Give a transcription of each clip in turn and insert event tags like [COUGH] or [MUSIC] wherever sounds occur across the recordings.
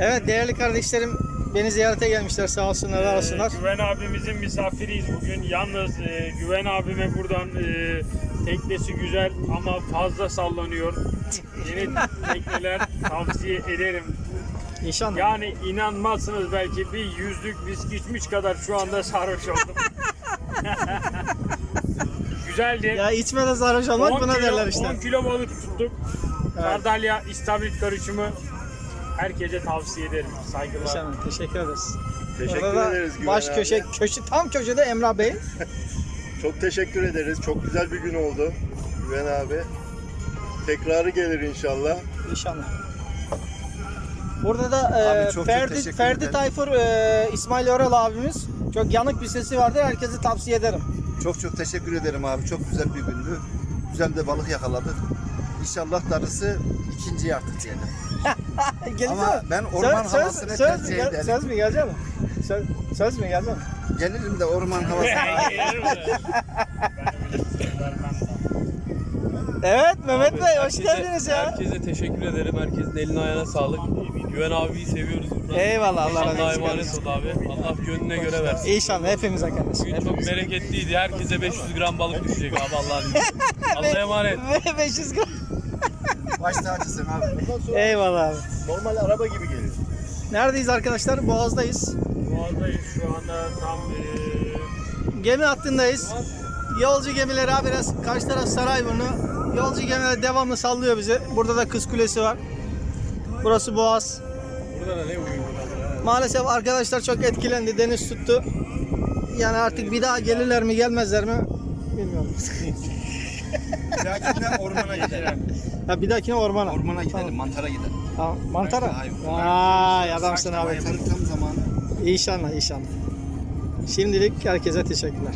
Evet değerli kardeşlerim beni ziyarete gelmişler sağ olsunlar var olsunlar. Ee, Güven abimizin misafiriyiz bugün. Yalnız e, Güven abime buradan e, teknesi güzel ama fazla sallanıyor. Yeni [LAUGHS] tekneler tavsiye ederim. İnşallah. Yani inanmazsınız belki bir yüzlük viski içmiş kadar şu anda sarhoş oldum. [LAUGHS] Güzeldi. Ya içmeden sarhoş olmak 10 buna kilo, derler işte. 10 kilo balık tuttuk. Sardalya, istavrit karışımı herkese tavsiye ederim. Saygılar. İnşallah teşekkür ederiz. Teşekkür Orada da ederiz Güven baş abi. köşe, köşe tam köşede Emrah Bey. [LAUGHS] Çok teşekkür ederiz. Çok güzel bir gün oldu Güven abi. Tekrarı gelir inşallah. İnşallah. Burada da e, çok çok Ferdi, teşekkür Ferdi ederim. Tayfur, e, İsmail Oral abimiz. Çok yanık bir sesi vardı. Herkese tavsiye ederim. Çok çok teşekkür ederim abi. Çok güzel bir gündü. Güzel de balık yakaladık. İnşallah darısı ikinci artık diyelim. [LAUGHS] Ama mi? ben orman söz, havasını söz, söz, tercih gel- ederim. söz mü gelecek mi? Söz, söz mü gelecek mi? Gelirim de orman havası. [LAUGHS] Evet Mehmet Abi, Bey hoş herkese- geldiniz ya. Herkese teşekkür ederim. Herkesin eline ayağına sağlık. Güven abiyi seviyoruz buradan. Eyvallah Allah razı Allah'a olsun. emanet ol abi. Allah gönlüne göre versin. İnşallah hepimize kardeşim. Bugün çok hepimize. bereketliydi. Herkese 500 gram balık düşecek abi Allah'ın izniyle. [LAUGHS] Allah'a emanet. Ve 500 gram. [LAUGHS] Baş tacısın abi. Bundan sonra Eyvallah abi. normal araba gibi geliyor. Neredeyiz arkadaşlar? Boğaz'dayız. Boğaz'dayız şu anda tam e, Gemi hattındayız. Yolcu gemileri abi biraz karşı taraf Sarayburnu. Yolcu gemileri devamlı sallıyor bizi. Burada da Kız Kulesi var. Burası Boğaz. Burada da ne uyuyor? Maalesef arkadaşlar çok etkilendi. Deniz tuttu. Yani artık bir daha gelirler mi gelmezler mi bilmiyorum. Lakin ormana gidelim. Ha bir dahakine ormana. Ormana gidelim, mantara gidelim. Ha, mantara. Hayır. Vay adamsın abi. Hayvanın tam zamanı. İnşallah inşallah. Şimdilik herkese teşekkürler.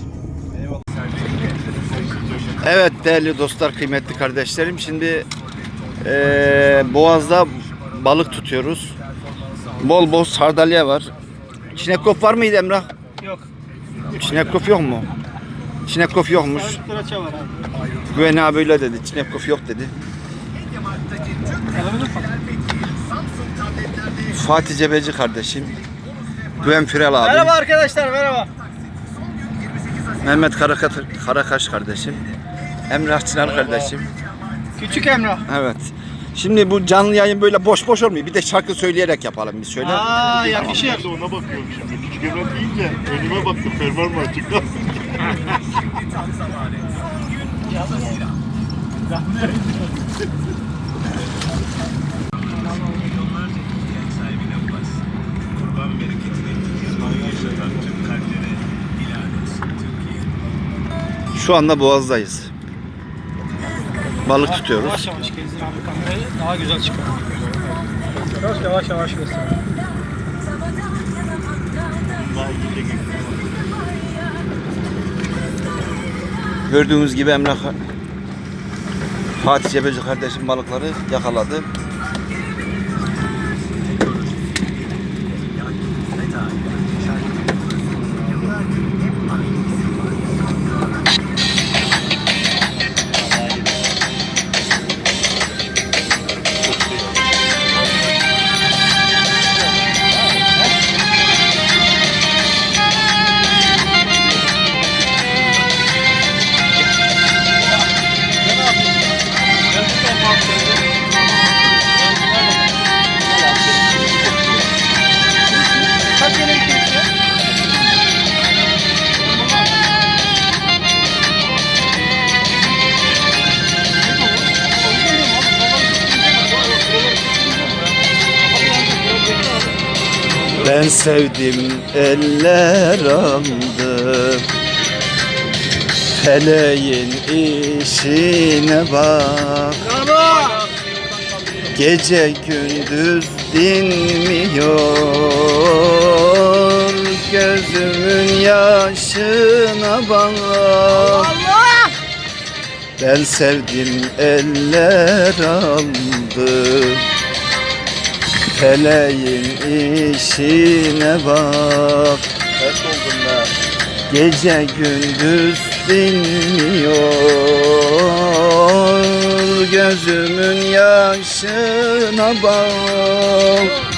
Evet değerli dostlar, kıymetli kardeşlerim. Şimdi eee, Boğaz'da balık tutuyoruz. Bol bol sardalya var. Çinekop var mıydı Emrah? Yok. Çinekop yok mu? Çinekop yokmuş. Kıraça var abi. Güven abi öyle dedi. Çinekop yok dedi. Fatih Cebeci kardeşim. Güven Firel abi. Merhaba arkadaşlar merhaba. Mehmet Karakaş, kardeşim. Emrah Çınar kardeşim. Küçük Emrah. Evet. Şimdi bu canlı yayın böyle boş boş olmuyor. Bir de şarkı söyleyerek yapalım biz şöyle. Aa yakışır. Ben de ona bakıyorum şimdi. Küçük Emrah deyince önüme baktım. Fermuar mı açık? [LAUGHS] Şu anda Boğaz'dayız. Balık tutuyoruz. Yavaş yavaş gezdir abi kamerayı daha güzel çıkar. Çok yavaş yavaş göster. Gördüğünüz gibi Emrah Fatih Cebeci kardeşim balıkları yakaladı. Ben sevdim eller aldı Feleğin işine bak. Gece gündüz dinmiyor Gözümün yaşına bak. Ben sevdim eller aldı Feleğin işine bak. Ters oldum ben. Gece gündüz dinmiyor Gözümün yaşına bak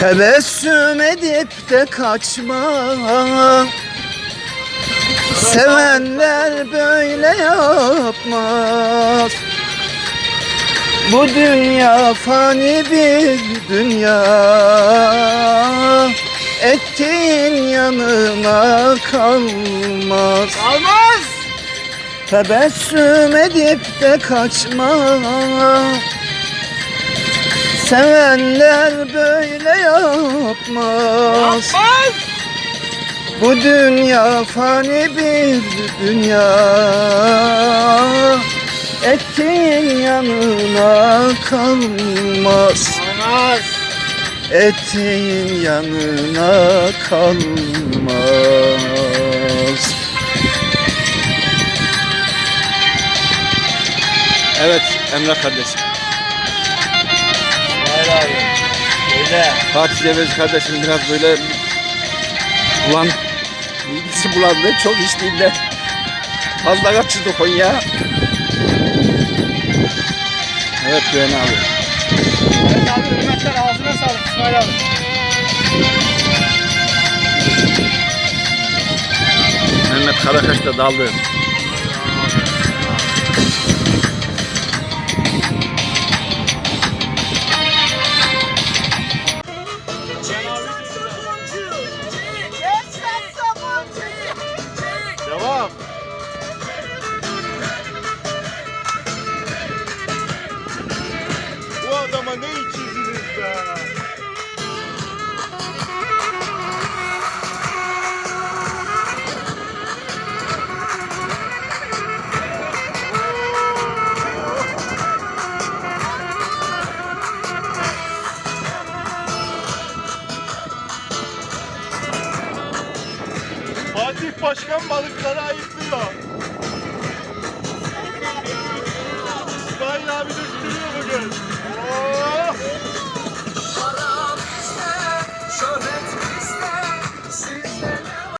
Tebessüm edip de kaçma Sevenler böyle yapmaz. Bu dünya fani bir dünya. Ettiğin yanına kalmaz. Almaz. Tebessüm edip de kaçma Sevenler böyle yapmaz. Bu dünya fani bir dünya. Ettiğin yanına kalmaz. Almaz. Ettiğin yanına kalmaz. Evet Emre kardeşim. Abi. Öyle. Fatih Cevez kardeşim biraz böyle bulan bilgisi bulandı. Çok içtiğinde fazla kaçırdı Konya. Evet Güven abi. Evet abi hürmetler ağzına sağlık İsmail abi. Mehmet Karakaş da daldı. başkan balıkları ayıklıyor. İsmail abi döktürüyor bugün. Oh! Şöhret